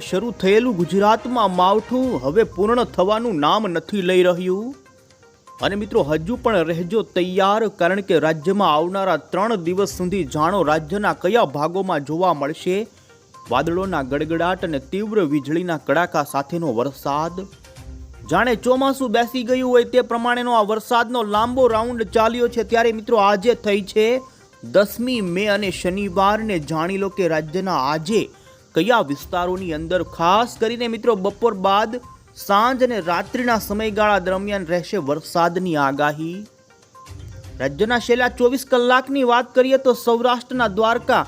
શરૂ થયેલું ગુજરાતમાં માવઠું હવે પૂર્ણ થવાનું નામ નથી લઈ રહ્યું. અને મિત્રો, હજુ પણ રહેજો તૈયાર, કારણ કે રાજ્યમાં આવનારા ત્રણ દિવસ સુધી જાણો રાજ્યના કયા ભાગોમાં જોવા મળશે. વાદળોના ગડગડાટ અને તીવ્ર વીજળીના કડાકા સાથેનો વરસાદ. જાણે ચોમાસું બેસી ગયું હોય તે પ્રમાણેનો આ વરસાદનો લાંબો રાઉન્ડ ચાલ્યો છે ત્યારે મિત્રો, આજે થઈ છે દસમી મે અને શનિવારને જાણી લો કે રાજ્યના આજે કયા વિસ્તારોની અંદર? ખાસ કરીને મિત્રો, બપોર બાદ સાંજ અને રાત્રિના સમયગાળા દરમિયાન રહેશે વરસાદની આગાહી. રાજ્યના છેલ્લા ચોવીસ કલાકની વાત કરીએ તો સૌરાષ્ટ્રના દ્વારકા,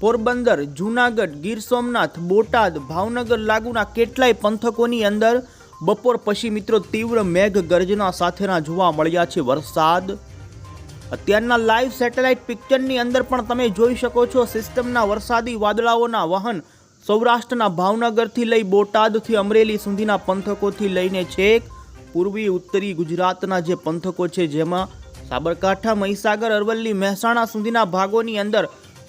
પોરબંદર, જૂનાગઢ, ગીર સોમનાથ, બોટાદ, ભાવનગર લાગુના કેટલાય પંથકોની અંદર બપોર પછી મિત્રો તીવ્ર મેઘ ગર્જના સાથેના જોવા મળ્યા છે વરસાદ. અત્યારના લાઈવ સેટેલાઇટ પિક્ચરની અંદર પણ તમે જોઈ શકો છો સિસ્ટમના વરસાદી વાદળાઓના વહન સૌરાષ્ટ્રના ભાવનગરથી લઈ બોટાદથી અમરેલી સુધીના પંથકોથી લઈને છેક પૂર્વી, ઉત્તરી ગુજરાતના જે પંથકો છે જેમાં સાબરકાંઠા, મહીસાગર, અરવલ્લી, મહેસાણા સુધીના ભાગોની અંદર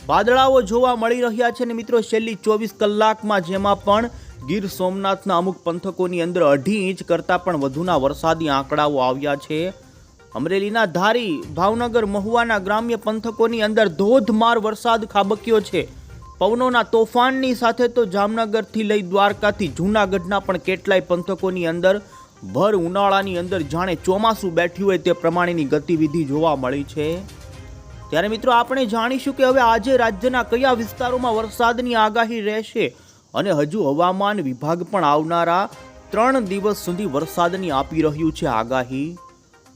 વાદળાઓ જોવા મળી રહ્યા છે ને મિત્રો છેલ્લી ચોવીસ કલાકમાં જેમાં પણ ગીર સોમનાથના અમુક પંથકોની અંદર અઢી ઇંચ કરતાં પણ વધુના વરસાદી આંકડાઓ આવ્યા છે. અમરેલીના ધારી ભાવનગર મહુવાના ગ્રામ્ય પંથકોની અંદર ધોધમાર વરસાદ ખાબક્યો છે. પવનોના તોફાનની સાથે તો જામનગરથી લઈ દ્વારકાથી જૂનાગઢના પણ કેટલાય પંથકોની અંદર ભર ઉનાળાની અંદર જાણે ચોમાસું બેઠ્યું હોય તે પ્રમાણેની ગતિવિધિ જોવા મળી છે. ત્યારે મિત્રો આપણે જાણીશું કે હવે આજે રાજ્યના કયા વિસ્તારોમાં વરસાદની આગાહી રહેશે અને હજુ હવામાન વિભાગ પણ આવનારા ત્રણ દિવસ સુધી વરસાદની આપી રહ્યું છે આગાહી.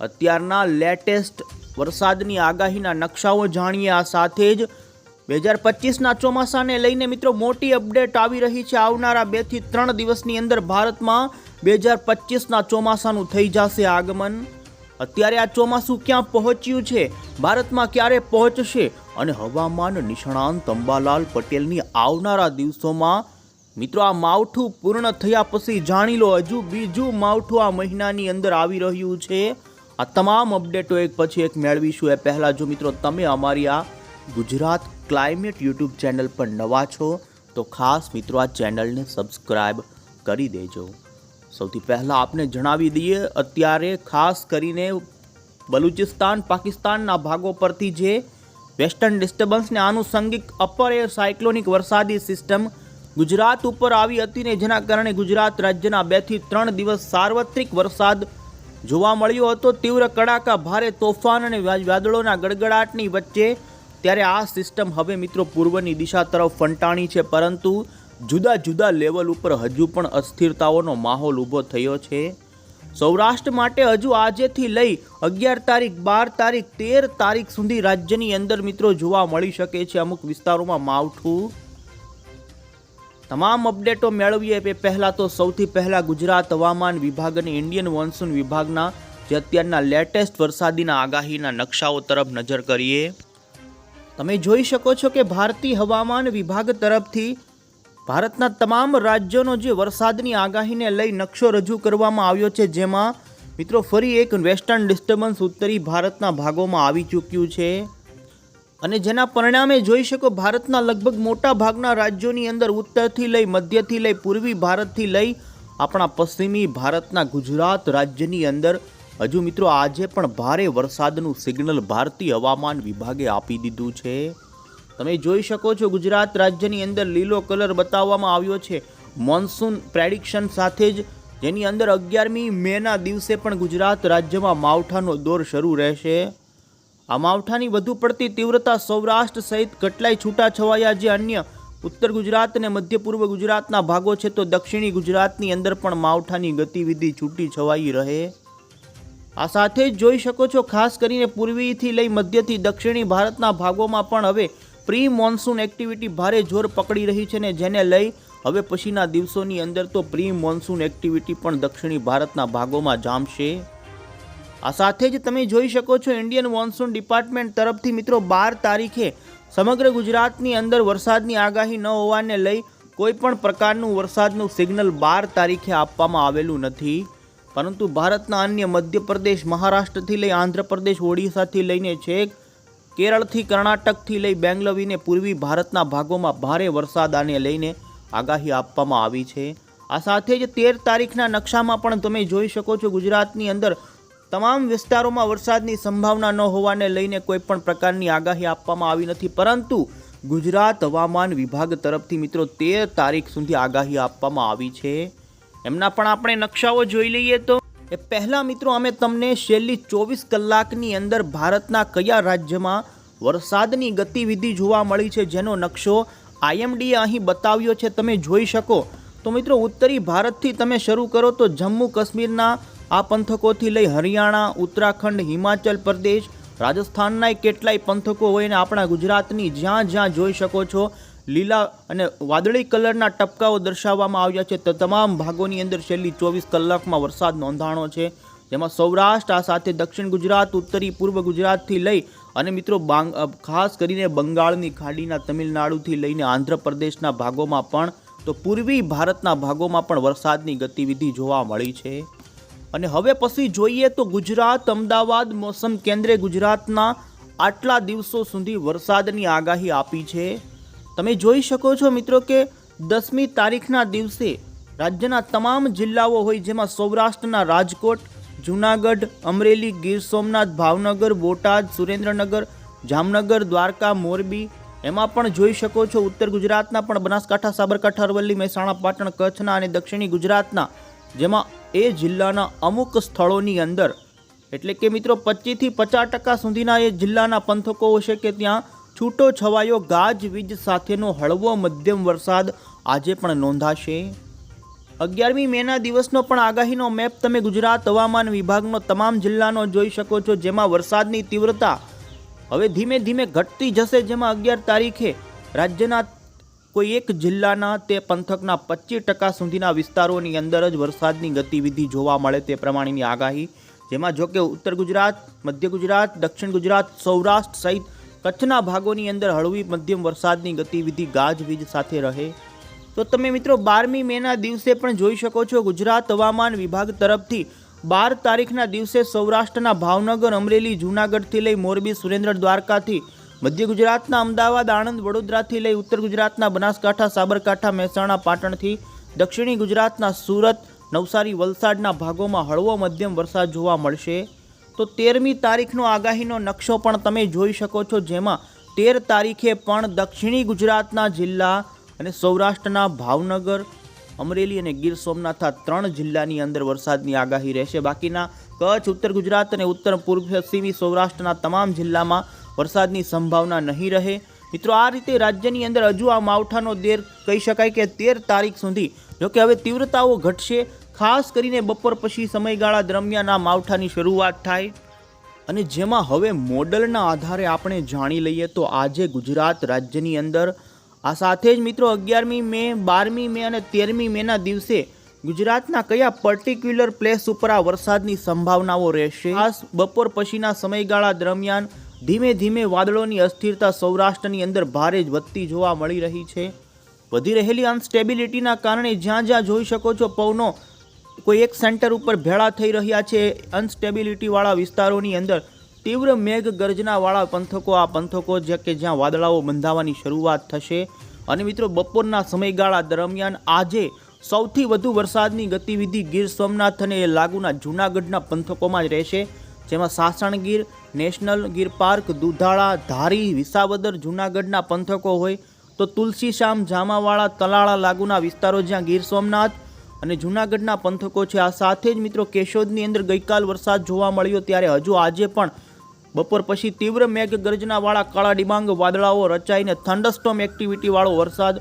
અત્યારના લેટેસ્ટ વરસાદની આગાહીના નકશાઓ જાણીએ. આ સાથે જ બે હજાર પચીસના ચોમાસાને લઈને મિત્રો મોટી અપડેટ આવી રહી છે. આવનારા બેથી ત્રણ દિવસની અંદર ભારતમાં બે હજાર પચીસના ચોમાસાનું થઈ જશે આગમન. અત્યારે આ ચોમાસું ક્યાં પહોંચ્યું છે? ભારતમાં ક્યારે પહોંચશે? અને હવામાન નિષ્ણાંત અંબાલાલ પટેલની આવનારા દિવસોમાં મિત્રો આ માવઠું પૂર્ણ થયા પછી જાણી લો. હજુ બીજું માવઠું આ મહિનાની અંદર આવી રહ્યું છે. આ તમામ અપડેટો એક પછી એક મેળવીશું. એ પહેલાં જો મિત્રો તમે અમારી આ ગુજરાત ક્લાઇમેટ યુટ્યુબ ચેનલ પર નવા છો, તો ખાસ મિત્રો આ ચેનલને સબસ્ક્રાઈબ કરી દેજો. સૌથી પહેલાં આપને જણાવી દઈએ, અત્યારે ખાસ કરીને બલુચિસ્તાન, પાકિસ્તાનના ભાગો પરથી જે વેસ્ટર્ન ડિસ્ટર્બન્સને આનુષંગિક અપર એર સાયક્લોનિક વરસાદી સિસ્ટમ ગુજરાત ઉપર આવી હતી ને જેના કારણે ગુજરાત રાજ્યના બેથી ત્રણ દિવસ સાર્વત્રિક વરસાદ જોવા મળ્યો હતો તીવ્ર કડાકા, ભારે તોફાન અને વાદળોના ગડગડાટની વચ્ચે. ત્યારે આ સિસ્ટમ હવે મિત્રો પૂર્વની દિશા તરફ ફંટાણી છે, પરંતુ જુદા જુદા લેવલ ઉપર હજુ પણ અસ્થિરતાઓનો માહોલ ઊભો થયો છે. સૌરાષ્ટ્ર માટે હજુ આજેથી લઈ અગિયાર તારીખ, બાર તારીખ, તેર તારીખ સુધી રાજ્યની અંદર મિત્રો જોવા મળી શકે છે અમુક વિસ્તારોમાં માવઠું. તમામ અપડેટો મેળવીએ એ પહેલાં તો સૌથી પહેલાં ગુજરાત હવામાન વિભાગ અને ઇન્ડિયન મોન્સૂન વિભાગના જે અત્યારના લેટેસ્ટ વરસાદીના આગાહીના નકશાઓ તરફ નજર કરીએ. તમે જોઈ શકો છો કે ભારતીય હવામાન વિભાગ તરફથી ભારતના તમામ રાજ્યોનો જે વરસાદની આગાહીને લઈ નકશો રજૂ કરવામાં આવ્યો છે, જેમાં મિત્રો ફરી એક વેસ્ટર્ન ડિસ્ટર્બન્સ ઉત્તરી ભારતના ભાગોમાં આવી ચૂક્યું છે. અને જેના પરિણામે જોઈ શકો ભારતના લગભગ મોટા ભાગના રાજ્યોની અંદર ઉત્તરથી લઈ મધ્યથી લઈ પૂર્વી ભારતથી લઈ આપણા પશ્ચિમી ભારતના ગુજરાત રાજ્યની અંદર હજુ મિત્રો આજે પણ ભારે વરસાદનું સિગ્નલ ભારતીય હવામાન વિભાગે આપી દીધું છે. તમે જોઈ શકો છો ગુજરાત રાજ્યની અંદર લીલો કલર બતાવવામાં આવ્યો છે. મોન્સૂન પ્રેડિક્શન સાથે જ જેની અંદર અગિયારમી મેના દિવસે પણ ગુજરાત રાજ્યમાં માવઠાનો દોર શરૂ રહેશે. આ માવઠાની વધુ પડતી તીવ્રતા સૌરાષ્ટ્ર સહિત કેટલાય છૂટાછવાયા જે અન્ય ઉત્તર ગુજરાત અને મધ્ય પૂર્વ ગુજરાતના ભાગો છે, તો દક્ષિણી ગુજરાતની અંદર પણ માવઠાની ગતિવિધિ છૂટી છવાઈ રહે. આ સાથે જ જોઈ શકો છો, ખાસ કરીને પૂર્વીથી લઈ મધ્યથી દક્ષિણી ભારતના ભાગોમાં પણ હવે પ્રી મોન્સૂન એક્ટિવિટી ભારે જોર પકડી રહી છે ને જેને લઈ હવે પછીના દિવસોની અંદર તો પ્રી મોન્સૂન એક્ટિવિટી પણ દક્ષિણી ભારતના ભાગોમાં જામશે. આ સાથે જ તમે જોઈ શકો છો ઇન્ડિયન મોન્સૂન ડિપાર્ટમેન્ટ તરફથી મિત્રો બાર તારીખે સમગ્ર ગુજરાતની અંદર વરસાદની આગાહી ન હોવાને લઈ કોઈપણ પ્રકારનું વરસાદનું સિગ્નલ બાર તારીખે આપવામાં આવેલું નથી. પરંતુ ભારતના અન્ય મધ્યપ્રદેશ, મહારાષ્ટ્રથી લઈ આંધ્રપ્રદેશ, ઓડિશાથી લઈને છેક કેરળથી કર્ણાટકથી લઈ બેંગલવીને પૂર્વી ભારતના ભાગોમાં ભારે વરસાદ આને લઈને આગાહી આપવામાં આવી છે. આ સાથે જ તેર તારીખના નકશામાં પણ તમે જોઈ શકો છો ગુજરાતની અંદર તમામ વિસ્તારોમાં વરસાદની સંભાવના ન હોવાને લઈને કોઈ પણ પ્રકારની આગાહી આપવામાં આવી નથી, પરંતુ ગુજરાત હવામાન વિભાગ તરફથી મિત્રો તેર તારીખ સુધી આગાહી આપવામાં આવી છે. એમના પણ આપણે નકશાઓ જોઈ લઈએ તો, એ પહેલાં મિત્રો અમે તમને છેલ્લી ચોવીસ કલાકની અંદર ભારતના કયા રાજ્યમાં વરસાદની ગતિવિધિ જોવા મળી છે જેનો નકશો આઈએમડીએ અહીં બતાવ્યો છે, તમે જોઈ શકો. તો મિત્રો ઉત્તરી ભારતથી તમે શરૂ કરો તો જમ્મુ કાશ્મીરના આ પંથકોથી લઈ હરિયાણા, ઉત્તરાખંડ, હિમાચલ પ્રદેશ, રાજસ્થાનના કેટલાય પંથકો હોય આપણા ગુજરાતની જ્યાં જ્યાં જોઈ શકો છો, લીલા અને વાદળી કલરના ટપકાઓ દર્શાવવામાં આવ્યા છે. તો તમામ ભાગોની અંદર છેલ્લી ચોવીસ કલાકમાં વરસાદ નોંધાણો છે. જેમાં સૌરાષ્ટ્ર, આ સાથે દક્ષિણ ગુજરાત, ઉત્તરી, પૂર્વ ગુજરાતથી લઈ અને મિત્રો ખાસ કરીને બંગાળની ખાડીના તમિલનાડુથી લઈને આંધ્રપ્રદેશના ભાગોમાં પણ, તો પૂર્વી ભારતના ભાગોમાં પણ વરસાદની ગતિવિધિ જોવા મળી છે. અને હવે પછી જોઈએ તો ગુજરાત, અમદાવાદ, મોસમ કેન્દ્રે ગુજરાતના આટલા દિવસો સુધી વરસાદની આગાહી આપી છે. તમે જોઈ શકો છો મિત્રો કે દસમી તારીખના દિવસે રાજ્યના તમામ જિલ્લાઓ હોય જેમાં સૌરાષ્ટ્રના રાજકોટ, જૂનાગઢ, અમરેલી, ગીર સોમનાથ, ભાવનગર, બોટાદ, સુરેન્દ્રનગર, જામનગર, દ્વારકા, મોરબી, એમાં પણ જોઈ શકો છો ઉત્તર ગુજરાતના પણ બનાસકાંઠા, સાબરકાંઠા, અરવલ્લી, મહેસાણા, પાટણ, કચ્છના અને દક્ષિણી ગુજરાતના જેમાં એ જિલ્લાના અમુક સ્થળોની અંદર, એટલે કે મિત્રો પચીસથી પચાસ ટકા સુધીના એ જિલ્લાના પંથકો હશે કે ત્યાં છૂટો છવાયો ગાજવીજ સાથેનો હળવો મધ્યમ વરસાદ આજે પણ નોંધાશે. અગિયારમી મેના દિવસનો પણ આગાહીનો મેપ તમે ગુજરાત હવામાન વિભાગનો તમામ જિલ્લાનો જોઈ શકો છો, જેમાં વરસાદની તીવ્રતા હવે ધીમે ધીમે ઘટતી જશે, જેમાં અગિયાર તારીખે રાજ્યના કોઈ એક જિલ્લાના તે પંથકના પચીસ ટકા સુધીના વિસ્તારોની અંદર જ વરસાદની ગતિવિધિ જોવા મળે તે પ્રમાણેની આગાહી. જેમાં જોકે ઉત્તર ગુજરાત, મધ્ય ગુજરાત, દક્ષિણ ગુજરાત, સૌરાષ્ટ્ર સહિત કચ્છના ભાગોની અંદર હળવી મધ્યમ વરસાદની ગતિવિધિ ગાજવીજ સાથે રહે. તો તમે મિત્રો બારમી મેના દિવસે પણ જોઈ શકો છો ગુજરાત હવામાન વિભાગ તરફથી બાર તારીખના દિવસે સૌરાષ્ટ્રના ભાવનગર, અમરેલી, જૂનાગઢથી લઈ મોરબી, સુરેન્દ્ર દ્વારકાથી મધ્ય ગુજરાતના અમદાવાદ, આણંદ, વડોદરાથી લઈ ઉત્તર ગુજરાતના બનાસકાંઠા, સાબરકાંઠા, મહેસાણા, પાટણથી દક્ષિણી ગુજરાતના સુરત, નવસારી, વલસાડના ભાગોમાં હળવો મધ્યમ વરસાદ જોવા મળશે. તો તેરમી તારીખનો આગાહીનો નકશો પણ તમે જોઈ શકો છો, જેમાં તેર તારીખે પણ દક્ષિણી ગુજરાતના જિલ્લા અને સૌરાષ્ટ્રના ભાવનગર, અમરેલી અને ગીર સોમનાથ આ ત્રણ જિલ્લાની અંદર વરસાદની આગાહી રહેશે. બાકીના કચ્છ, ઉત્તર ગુજરાત અને ઉત્તર પૂર્વ પશ્ચિમી સૌરાષ્ટ્રના તમામ જિલ્લામાં વરસાદની સંભાવના નહીં રહે. મિત્રો, આ રીતે રાજ્યની અંદર હજુ આ માવઠાનો દેર કહી શકાય કે તેર તારીખ સુધી જોકે હવે તીવ્રતાઓ ઘટશે, ખાસ કરીને બપોર પછી સમયગાળા દરમિયાન આ માવઠાની શરૂઆત થાય. અને જેમાં હવે મોડલના આધારે આપણે જાણી લઈએ તો આજે ગુજરાત રાજ્યની અંદર, આ સાથે જ મિત્રો અગિયારમી મે, બારમી મે અને તેરમી મેના દિવસે ગુજરાતના કયા પર્ટિક્યુલર પ્લેસ ઉપર આ વરસાદની સંભાવનાઓ રહેશે? ખાસ બપોર પછીના સમયગાળા દરમિયાન ધીમે ધીમે વાદળોની અસ્થિરતા સૌરાષ્ટ્રની અંદર ભારે જ વધતી જોવા મળી રહી છે. વધી રહેલી અનસ્ટેબિલિટીના કારણે જ્યાં જ્યાં જોઈ શકો છો પવનો, કોઈ એક સેન્ટર ઉપર ભેળા થઈ રહ્યા છે. અનસ્ટેબિલિટીવાળા વિસ્તારોની અંદર તીવ્ર મેઘ ગર્જનાવાળા પંથકો, આ પંથકો જે કે જ્યાં વાદળાઓ બંધાવાની શરૂઆત થશે. અને મિત્રો, બપોરના સમયગાળા દરમિયાન આજે સૌથી વધુ વરસાદની ગતિવિધિ ગીર સોમનાથ અને લાગુના જૂનાગઢના પંથકોમાં જ રહેશે. જેમાં સાસણગીર, નેશનલ ગીર પાર્ક, દુધાળા, ધારી, વિસાવદર, જૂનાગઢના પંથકો હોય તો તુલસીશ્યામ જામાવાળા, તલાળા લાગુના વિસ્તારો જ્યાં ગીર સોમનાથ અને જૂનાગઢના પંથકો છે. આ સાથે જ મિત્રો કેશોદની અંદર ગઈકાલ વરસાદ જોવા મળ્યો ત્યારે હજુ આજે પણ બપોર પછી તીવ્ર મેઘ ગર્જનાવાળા કાળા ડિબાંગ વાદળાઓ રચાઈને થંડરસ્ટોમ એક્ટિવિટીવાળો વરસાદ.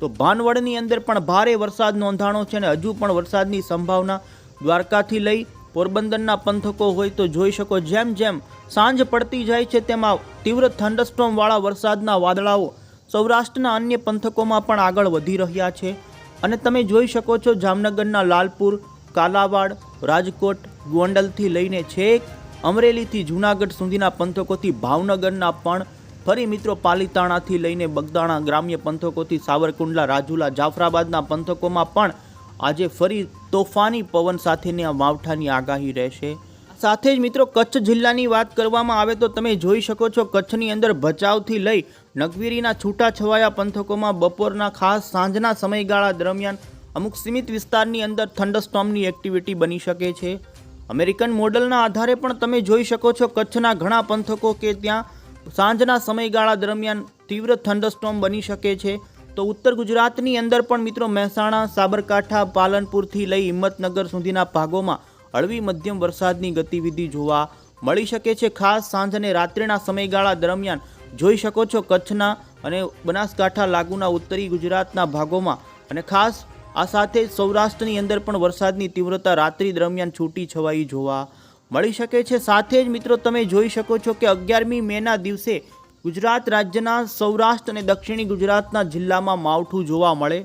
તો ભાનવડની અંદર પણ ભારે વરસાદ નોંધાણો છે અને હજુ પણ વરસાદની સંભાવના દ્વારકાથી લઈ પોરબંદરના પંથકો હોય તો જોઈ શકો જેમ જેમ સાંજ પડતી જાય છે તેમાં તીવ્ર થંડસ્ટોમવાળા વરસાદના વાદળાઓ સૌરાષ્ટ્રના અન્ય પંથકોમાં પણ આગળ વધી રહ્યા છે. અને તમે જોઈ શકો છો જામનગરના લાલપુર, કાલાવાડ, રાજકોટ, ગોંડલથી લઈને છેક અમરેલીથી જૂનાગઢ સુધીના પંથકોથી ભાવનગરના પણ ફરી મિત્રો પાલીતાણાથી લઈને બગદાણા ગ્રામ્ય પંથકોથી સાવરકુંડલા, રાજુલા, જાફરાબાદના પંથકોમાં પણ આજે ફરી તોફાની પવન સાથેની આ માવઠાની આગાહી રહેશે. સાથે જ મિત્રો, કચ્છ જિલ્લાની વાત કરવામાં આવે તો તમે જોઈ શકો છો, કચ્છની અંદર ભચાઉથી લઈ નગવીરીના છૂટાછવાયા પંથકોમાં બપોરના ખાસ સાંજના સમયગાળા દરમિયાન અમુક સીમિત વિસ્તારની અંદર થંડરસ્ટોમની એક્ટિવિટી બની શકે છે. અમેરિકન મોડલના આધારે પણ તમે જોઈ શકો છો, કચ્છના ઘણા પંથકો કે ત્યાં સાંજના સમયગાળા દરમિયાન તીવ્ર થંડરસ્ટોમ બની શકે છે. તો ઉત્તર ગુજરાતની અંદર પણ મિત્રો મહેસાણા, સાબરકાંઠા, પાલનપુરથી લઈ હિંમતનગર સુધીના ભાગોમાં હળવી મધ્યમ વરસાદની ગતિવિધિ જોવા મળી શકે છે. ખાસ સાંજ અને રાત્રિના સમયગાળા દરમિયાન જોઈ શકો છો કચ્છના અને બનાસકાંઠા લાગુના ઉત્તરી ગુજરાતના ભાગોમાં અને ખાસ આ સાથે સૌરાષ્ટ્રની અંદર પણ વરસાદની તીવ્રતા રાત્રિ દરમિયાન છૂટી છવાઈ જોવા મળી શકે છે. સાથે જ મિત્રો તમે જોઈ શકો છો કે અગિયારમી મેના દિવસે ગુજરાત રાજ્યના સૌરાષ્ટ્ર અને દક્ષિણી ગુજરાતના જિલ્લામાં માવઠું જોવા મળે.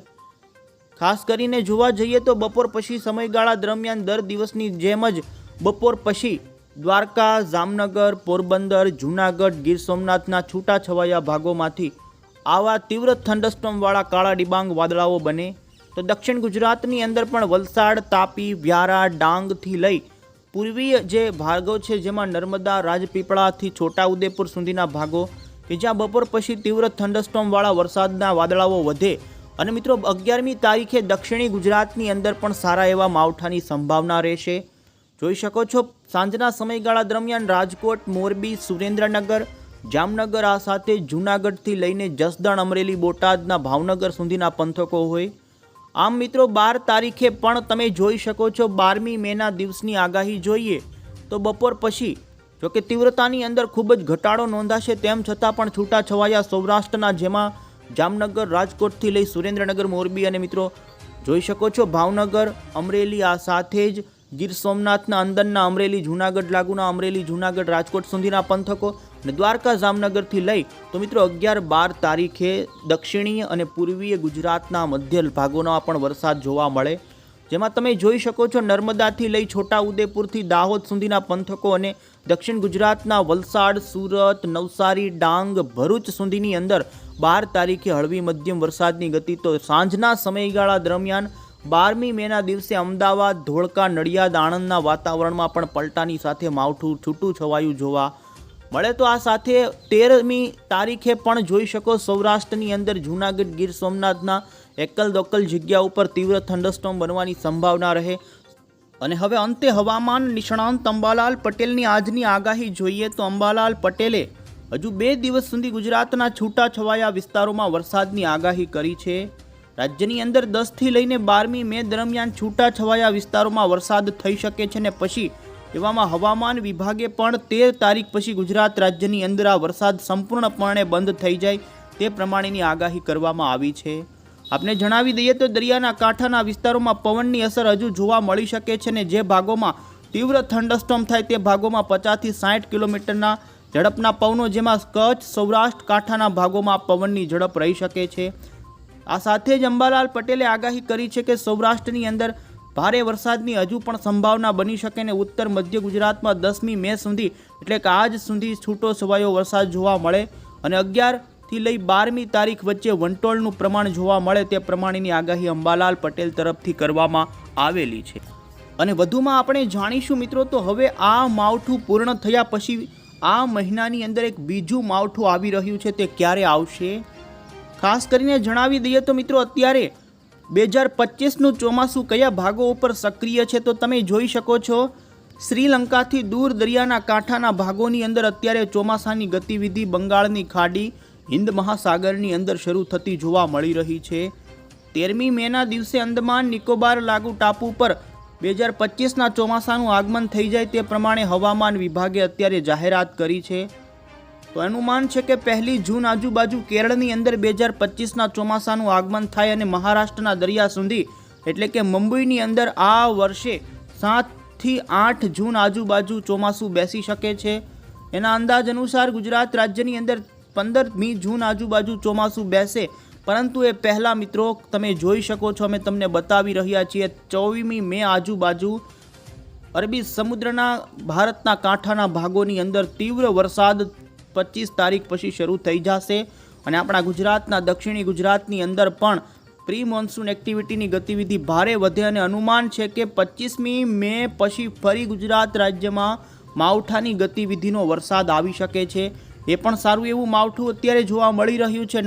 ખાસ કરીને જોવા જઈએ તો બપોર પછી સમયગાળા દરમિયાન દર દિવસની જેમ જ બપોર પછી દ્વારકા, જામનગર, પોરબંદર, જૂનાગઢ, ગીર સોમનાથના છૂટાછવાયા ભાગોમાંથી આવા તીવ્ર થંડરસ્ટોમવાળા કાળા ડિબાંગ વાદળાઓ બને. તો દક્ષિણ ગુજરાતની અંદર પણ વલસાડ, તાપી, વ્યારા, ડાંગથી લઈ પૂર્વીય જે ભાગો છે, જેમાં નર્મદા રાજપીપળાથી છોટાઉદેપુર સુધીના ભાગો કે જ્યાં બપોર પછી તીવ્ર થંડસ્ટોમવાળા વરસાદના વાદળાઓ વધે અને મિત્રો, અગિયારમી તારીખે દક્ષિણી ગુજરાતની અંદર પણ સારા એવા માવઠાની સંભાવના રહેશે. જોઈ શકો છો, સાંજના સમયગાળા દરમિયાન રાજકોટ, મોરબી, સુરેન્દ્રનગર, જામનગર, આ સાથે જૂનાગઢથી લઈને જસદણ, અમરેલી, બોટાદના ભાવનગર સુધીના પંથકો હોય. આમ મિત્રો, બાર તારીખે પણ તમે જોઈ શકો છો, બારમી મેના દિવસની આગાહી જોઈએ તો બપોર પછી જોકે તીવ્રતાની અંદર ખૂબ જ ઘટાડો નોંધાશે તેમ છતાં પણ છૂટાછવાયા સૌરાષ્ટ્રના જેમાં જામનગર, રાજકોટથી લઈ સુરેન્દ્રનગર, મોરબી અને મિત્રો, જોઈ શકો છો ભાવનગર, અમરેલી આ સાથે જ ગીર સોમનાથના અંદરના અમરેલી, જૂનાગઢ લાગુના અમરેલી, જૂનાગઢ, રાજકોટ સુધીના પંથકો અને દ્વારકા જામનગરથી લઈ તો મિત્રો અગિયાર બાર તારીખે દક્ષિણીય અને પૂર્વીય ગુજરાતના મધ્ય ભાગોના પણ વરસાદ જોવા મળે. જેમાં તમે જોઈ શકો છો નર્મદાથી લઈ છોટા ઉદેપુરથી દાહોદ સુધીના પંથકો અને દક્ષિણ ગુજરાતના વલસાડ, સુરત, નવસારી, ડાંગ, ભરૂચ સુધીની અંદર બાર તારીખે હળવી મધ્યમ વરસાદની ગતિ. તો સાંજના સમયગાળા દરમિયાન બારમી મેના દિવસે અમદાવાદ, ધોળકા, નડિયાદ આણંદના વાતાવરણમાં પણ પલટાની સાથે માવઠું છૂટું છવાયું જોવા મળે તો આ સાથે તેરમી તારીખે પણ જોઈ શકો સૌરાષ્ટ્રની અંદર જૂનાગઢ ગીર સોમનાથના એકલ દોકલ જગ્યા ઉપર તીવ્ર થંડરસ્ટોમ બનવાની સંભાવના રહે. અને હવે અંતે હવામાન નિષ્ણાંત અંબાલાલ પટેલની આજની આગાહી જોઈએ તો અંબાલાલ પટેલે હજુ બે દિવસ સુધી ગુજરાતના છૂટાછવાયા વિસ્તારોમાં વરસાદની આગાહી કરી છે. રાજ્યની અંદર દસથી લઈને બારમી મે દરમિયાન છૂટાછવાયા વિસ્તારોમાં વરસાદ થઈ શકે છે ને પછી એવામાં હવામાન વિભાગે પણ તેર તારીખ પછી ગુજરાત રાજ્યની અંદર આ વરસાદ સંપૂર્ણપણે બંધ થઈ જાય તે પ્રમાણેની આગાહી કરવામાં આવી છે. આપને જણાવી દઈએ તો દરિયાના કાંઠાના વિસ્તારોમાં પવનની અસર હજુ જોવા મળી શકે છે ને જે ભાગોમાં તીવ્ર થંડસ્ટોમ થાય તે ભાગોમાં પચાસથી સાઠ કિલોમીટરના ઝડપના પવનો જેમાં કચ્છ, સૌરાષ્ટ્ર કાંઠાના ભાગોમાં પવનની ઝડપ રહી શકે છે. આ સાથે જ અંબાલાલ પટેલે આગાહી કરી છે કે સૌરાષ્ટ્રની અંદર ભારે વરસાદની હજુ પણ સંભાવના બની શકે ને ઉત્તર મધ્ય ગુજરાતમાં દસમી મે સુધી, એટલે કે આજ સુધી છૂટો છવાયો વરસાદ જોવા મળે અને અગિયારથી લઈ બારમી તારીખ વચ્ચે વંટોળનું પ્રમાણ જોવા મળે તે પ્રમાણેની આગાહી અંબાલાલ પટેલ તરફથી કરવામાં આવેલી છે. અને વધુમાં આપણે જાણીશું મિત્રો તો હવે આ માવઠું પૂર્ણ થયા પછી આ મહિનાની અંદર એક બીજું માવઠું આવી રહ્યું છે તે ક્યારે આવશે? ખાસ કરીને જણાવી દઈએ તો મિત્રો અત્યારે બે હજાર પચીસનું ચોમાસું કયા ભાગો ઉપર સક્રિય છે તો તમે જોઈ શકો છો. શ્રીલંકાથી દૂર દરિયાના કાંઠાના ભાગોની અંદર અત્યારે ચોમાસાની ગતિવિધિ બંગાળની ખાડી, હિન્દ મહાસાગરની અંદર શરૂ થતી જોવા મળી રહી છે. તેરમી મેના દિવસે અંદમાન નિકોબાર લાગુ ટાપુ પર બે હજાર પચીસના ચોમાસાનું આગમન થઈ જાય તે પ્રમાણે હવામાન વિભાગે અત્યારે જાહેરાત કરી છે. તો અનુમાન છે કે પહેલી જૂન આજુબાજુ કેરળની અંદર બે હજાર પચીસના ચોમાસાનું આગમન થાય અને મહારાષ્ટ્રના દરિયા સુધી, એટલે કે મુંબઈની અંદર આ વર્ષે સાતથી આઠ જૂન આજુબાજુ ચોમાસું બેસી શકે છે. એના અંદાજ અનુસાર ગુજરાત રાજ્યની અંદર પંદરમી જૂન આજુબાજુ ચોમાસું બેસે, પરંતુ એ પહેલાં મિત્રો તમે જોઈ શકો છો, અમે તમને બતાવી રહ્યા છીએ, ચોવીમી મે આજુબાજુ અરબી સમુદ્રના ભારતના કાંઠાના ભાગોની અંદર તીવ્ર વરસાદ પચીસ તારીખ પછી શરૂ થઈ જશે. અને આપણા ગુજરાતના, દક્ષિણી ગુજરાતની અંદર પણ પ્રી મોન્સૂન એક્ટિવિટીની ગતિવિધિ ભારે વધે અને અનુમાન છે કે પચીસમી મે પછી ફરી ગુજરાત રાજ્યમાં માવઠાની ગતિવિધિનો વરસાદ આવી શકે છે. એ પણ સારું એવું માવઠું અત્યારે જોવા મળી રહ્યું છે.